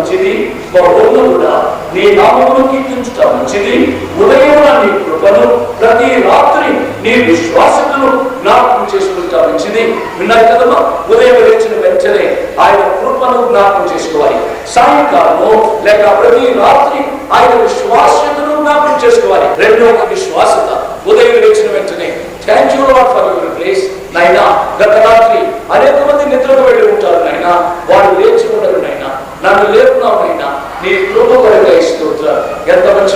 మంచిది. బహున్నతుడా నీ నామమును కీర్తించుట మంచిది. ఉదయమున నీ కృపను ప్రతి రాత్రి నీ విశ్వాసతను జ్ఞాపకం చేసుకుంటా మంచిది. విన్నారు కదమ్మా? ఉదయం లేచిన వెంటనే ఆయన కృపను జ్ఞాపకం చేసుకోవాలి. సాయంకాలము లేక ప్రతి రాత్రి ఆయన విశ్వాసతను జ్ఞాపకం చేసుకోవాలి. రెండో ఒక విశ్వాసత. ఉదయం లేచిన వెంటనే. Thank you for your place నైనా గత రాత్రి అనేక మంది నిద్రకు వెళ్ళి ఉంటారు నైనా వాళ్ళు లేచి ఉండరు నైనా నన్ను లేపున్నావు నైనా నీ కృప కొరగా స్తోత్రాలు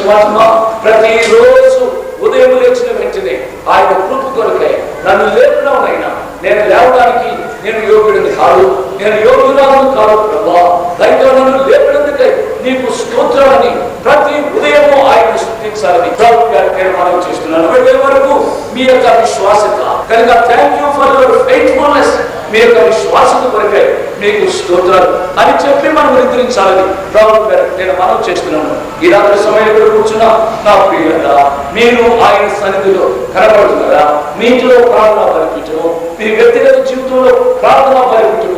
ఎంత ప్రతిరోజు ఉదయం లేచిన వెంటనే ఆయన కృప కొరకై నన్ను లేపున్నావు నేను లేవడానికి నేను యోగ్యుడిని కాదు నేను యోగ్యురాలను కాదు ప్రభా. దయతో నన్ను లేపినందుకై నీకు స్తోత్రాలని ప్రతి ఉదయము ఆయన స్థుతించాలని ప్రభు గారికి నేను చేస్తున్నాను. వెళ్ళే వరకు మీ యొక్క విశ్వాసత కనుక thank you for your faithfulness మీ యొక్క విశ్వాసత కొరకై మీకు స్తోత్రాలు. అని చెప్పి మనం నిద్రించాలని ప్రభు గారు నేను మనం చేస్తున్నాను. ఈ రాత్రి సమయంలో కూర్చున్న నా ప్రియులరా మీరు ఆయన సన్నిధిలో కనబడుతున్నారా? మీ ఇంట్లో ప్రార్థన బలిపించము మీ వ్యక్తిగత జీవితంలో ప్రార్థన బలిపించడం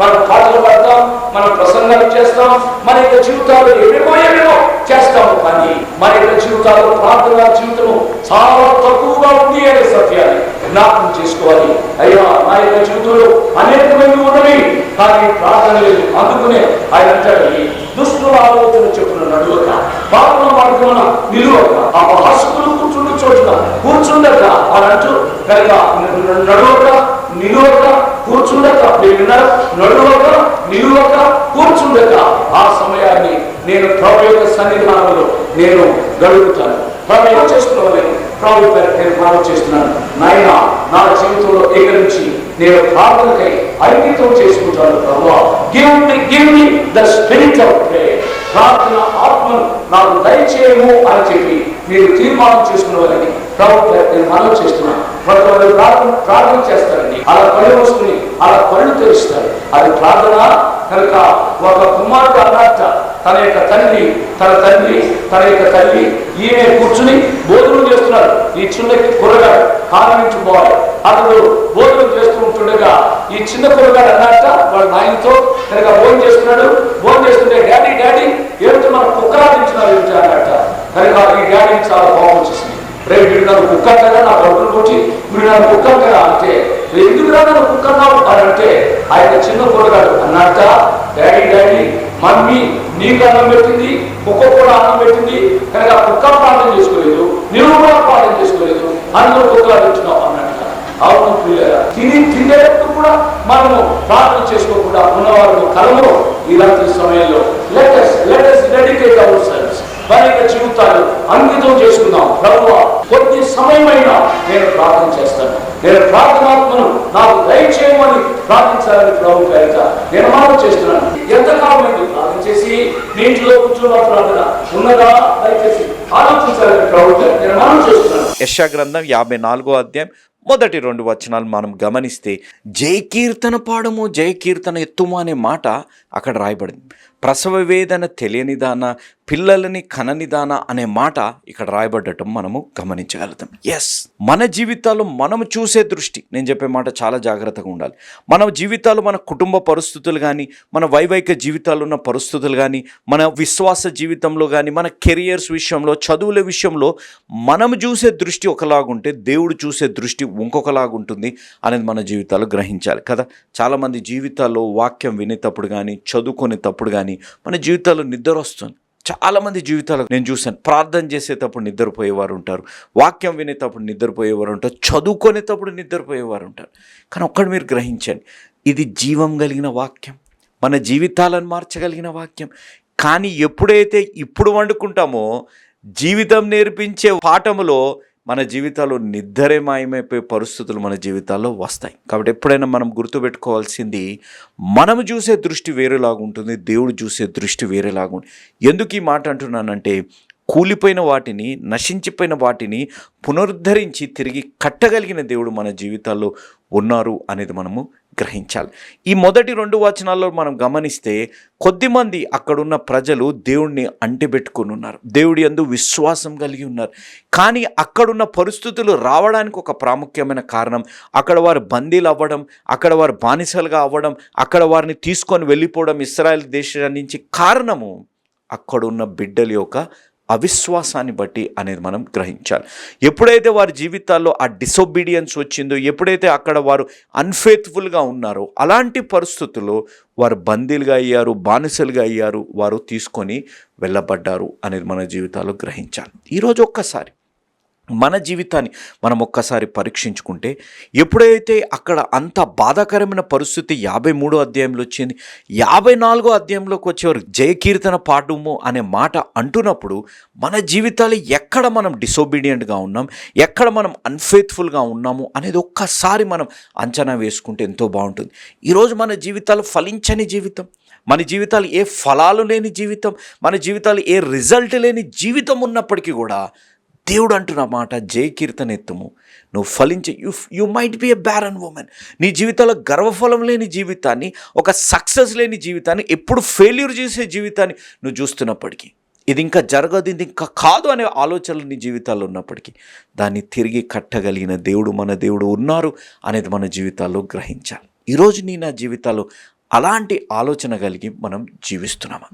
మనం పాటలు పాడతాం మనం ప్రసంగాలు చేస్తాం మన యొక్క జీవితాలు ఏమేమో ఏమేమో చేస్తాము. కానీ మన యొక్క జీవితాలు ప్రార్థన జీవితము చాలా తక్కువగా ఉంది అనే సత్యాన్ని జ్ఞాపకం చేసుకోవాలి. అయ్యా నా యొక్క జీవితంలో అనేకమంది ఉన్నవి కానీ ప్రార్థన లేదు. అందుకునే ఆయన అంటాడు దుస్తుల ఆలోచన చెప్పున నడువక పాపన మార్గమున నిలువక ఆ హాసుకులు కూర్చుండు చోటున కూర్చుండక. అని అంటూ కనుక నడువక నిలువక కూర్చుండక మీరు విన్నారు నడువక నిలువక కూర్చుండక ఆ సమయాన్ని నేను ప్రభు యొక్క సన్నిధానంలో నేను గడుపుతాను. ప్రభు ఏం చేస్తున్నావు నేను ప్రభు పేరు నేను ప్రార్థన చేస్తున్నాను. నాయన నా జీవితంలో ఏకరించి నేను ప్రార్థనకై ఐక్యతం చేసుకుంటాను ప్రభా. Give me give me the spirit of prayer ప్రార్థన ఆత్మను నాకు దయచేయము అని చెప్పి మీరు తీర్మానం చేసుకునేవారని ప్రభు పేరు నేను మనం చేస్తున్నాను. కొంతమంది ప్రార్థన ప్రార్థన చేస్తారండి. అలా కళ్ళు వస్తుంది అలా కళ్ళు తెరుస్తారు. అది ప్రార్థన కనుక ఒక కుమారుడు అన్నట్ట తన యొక్క తల్లి తన తండ్రి తన యొక్క తల్లి ఈమె కూర్చుని ఈ చిన్న కుర్రగాడు నుంచి పోవాలి అతడు భోజనం చేస్తూ ఉంటుండగా ఈ చిన్న కుర్రగాడు అన్నట్ట వాళ్ళ నాయనతో కనుక భోజనం చేస్తున్నాడు. భోజనం చేస్తుంటే డాడీ డాడీ ఏమిటి మన కుక్కరాధించినారు ఏమిటి అన్నట్ట కనుక ఈ డాడీకి చాలా కోపం వచ్చేసింది. రేపు వీడు నన్ను కుక్క కదా నా కొడుకుని కొట్టి వీడు నన్ను కుక్క కదా అంటే ఎందుకు నన్ను కుక్క అన్నావు అని అంటే ఆయన చిన్న కూరగాడు అన్నట్ట డాడీ డాడీ నీకు అన్నం పెట్టింది కుక్క కూడా అన్నం పెట్టింది కనుక కుక్క ప్రార్థన చేసుకోలేదు నువ్వు కూడా ప్రార్థన చేసుకోలేదు అందులో కుక్కలు తింటున్నావు అన్నట్టు అవును ప్రియులారా తిని తినేటప్పుడు కూడా మనము ప్రార్థన చేసుకోకుండా ఉన్నవారు కలము. ఇలాంటి సమయంలో latest latest dedicate our service వారి యొక్క జీవితాలు అంకితం చేసుకుందాం. ప్రభు కొద్ది సమయమైనా నేను ప్రార్థన చేస్తాను. నేను ప్రార్థనాత్మను నాకు దయచేయమని ప్రార్థించాలని ప్రభు కనుక నేను మనం చేస్తున్నాను. ఎంతకాలమైంది ప్రార్థన చేసి నీటిలో కూర్చున్న ప్రార్థన ఉన్నదా? దయచేసి ఆలోచించాలని ప్రభు పేరిట నేను మనం చేస్తున్నాను. యశా గ్రంథం యాభై నాలుగో అధ్యాయం మొదటి రెండు వచనాలు మనం గమనిస్తే జయ కీర్తన పాడము జయ కీర్తన ఎత్తుము అనే మాట అక్కడ రాయబడింది. ప్రసవ వేదన తెలియనిదాన పిల్లలని కననిదాన అనే మాట ఇక్కడ రాయబడటం మనము గమనించగలుగుతాం. ఎస్ మన జీవితాల్లో మనము చూసే దృష్టి. నేను చెప్పే మాట చాలా జాగ్రత్తగా ఉండాలి. మన జీవితాలు మన కుటుంబ పరిస్థితులు కానీ మన వైవాహిక జీవితాలు ఉన్న పరిస్థితులు కానీ మన విశ్వాస జీవితంలో కానీ మన కెరియర్స్ విషయంలో చదువుల విషయంలో మనము చూసే దృష్టి ఒకలాగుంటే దేవుడు చూసే దృష్టి ఇంకొకలాగుంటుంది అనేది మన జీవితాలు గ్రహించాలి కదా. చాలామంది జీవితాల్లో వాక్యం వినేటప్పుడు కానీ చదువుకునేటప్పుడు కానీ కానీ మన జీవితాల్లో నిద్ర వస్తుంది. చాలామంది జీవితాలు నేను చూశాను. ప్రార్థన చేసేటప్పుడు నిద్రపోయేవారు ఉంటారు. వాక్యం వినేటప్పుడు నిద్రపోయేవారు ఉంటారు. చదువుకునేటప్పుడు నిద్రపోయేవారు ఉంటారు. కానీ ఒక్కడు మీరు గ్రహించండి. ఇది జీవం కలిగిన వాక్యం. మన జీవితాలను మార్చగలిగిన వాక్యం. కానీ ఎప్పుడైతే ఇప్పుడు వండుకుంటామో జీవితం నేర్పించే పాఠములో మన జీవితాలు నిద్రే మాయమైపోయే పరిస్థితులు మన జీవితాల్లో వస్తాయి. కాబట్టి ఎప్పుడైనా మనం గుర్తుపెట్టుకోవాల్సింది మనము చూసే దృష్టి వేరేలాగా ఉంటుంది దేవుడు చూసే దృష్టి వేరేలాగా ఉంటుంది ఎందుకు ఈ మాట అంటున్నానంటే కూలిపోయిన వాటిని నశించిపోయిన వాటిని పునరుద్ధరించి తిరిగి కట్టగలిగిన దేవుడు మన జీవితాల్లో ఉన్నారు అనేది మనము గ్రహించాలి. ఈ మొదటి రెండు వచనాల్లో మనం గమనిస్తే కొద్దిమంది అక్కడున్న ప్రజలు దేవుణ్ణి అంటిబెట్టుకుని ఉన్నారు దేవుడి యందు విశ్వాసం కలిగి ఉన్నారు. కానీ అక్కడున్న పరిస్థితులు రావడానికి ఒక ప్రాముఖ్యమైన కారణం అక్కడ వారు బందీలు అవ్వడం అక్కడ వారు బానిసలుగా అవ్వడం అక్కడ వారిని తీసుకొని వెళ్ళిపోవడం ఇస్రాయల్ దేశం నుంచి కారణము అక్కడున్న బిడ్డల యొక్క అవిశ్వాసాన్ని బట్టి అనేది మనం గ్రహించాలి. ఎప్పుడైతే వారి జీవితాల్లో ఆ డిసొబీడియన్స్ వచ్చిందో ఎప్పుడైతే అక్కడ వారు అన్ఫేత్ఫుల్గా ఉన్నారో అలాంటి పరిస్థితుల్లో వారు బందీలుగా అయ్యారు బానిసలుగా అయ్యారు వారు తీసుకొని వెళ్ళబడ్డారు అనేది మన జీవితాల్లో గ్రహించాలి. ఈరోజు ఒక్కసారి మన జీవితాన్ని మనం ఒక్కసారి పరీక్షించుకుంటే ఎప్పుడైతే అక్కడ అంత బాధాకరమైన పరిస్థితి యాభై మూడో అధ్యాయంలో వచ్చింది యాభై నాలుగో అధ్యాయంలోకి వచ్చేవారు జయకీర్తన పాడుము అనే మాట అంటున్నప్పుడు మన జీవితాలు ఎక్కడ మనం డిసోబీడియంట్గా ఉన్నాం ఎక్కడ మనం అన్ఫేత్ఫుల్గా ఉన్నాము అనేది ఒక్కసారి మనం అంచనా వేసుకుంటే ఎంతో బాగుంటుంది. ఈరోజు మన జీవితాలు ఫలించని జీవితం మన జీవితాలు ఏ ఫలాలు లేని జీవితం మన జీవితాలు ఏ రిజల్ట్ లేని జీవితం ఉన్నప్పటికీ కూడా దేవుడు అంటున్న మాట జయ కీర్తన ఎత్తుము నువ్వు ఫలించే you you might be a barren woman నీ జీవితంలో గర్వఫలం లేని జీవితాన్ని ఒక సక్సెస్ లేని జీవితాన్ని ఎప్పుడు ఫెయిల్యూర్ చేసే జీవితాన్ని నువ్వు చూస్తున్నప్పటికీ ఇది ఇంకా జరగదు ఇది ఇంకా కాదు అనే ఆలోచనలు నీ జీవితాల్లో ఉన్నప్పటికీ దాన్ని తిరిగి కట్టగలిగిన దేవుడు మన దేవుడు ఉన్నారు అనేది మన జీవితాల్లో గ్రహించాలి. ఈరోజు నీ నా జీవితాల్లో అలాంటి ఆలోచన కలిగి మనం జీవిస్తున్నామా?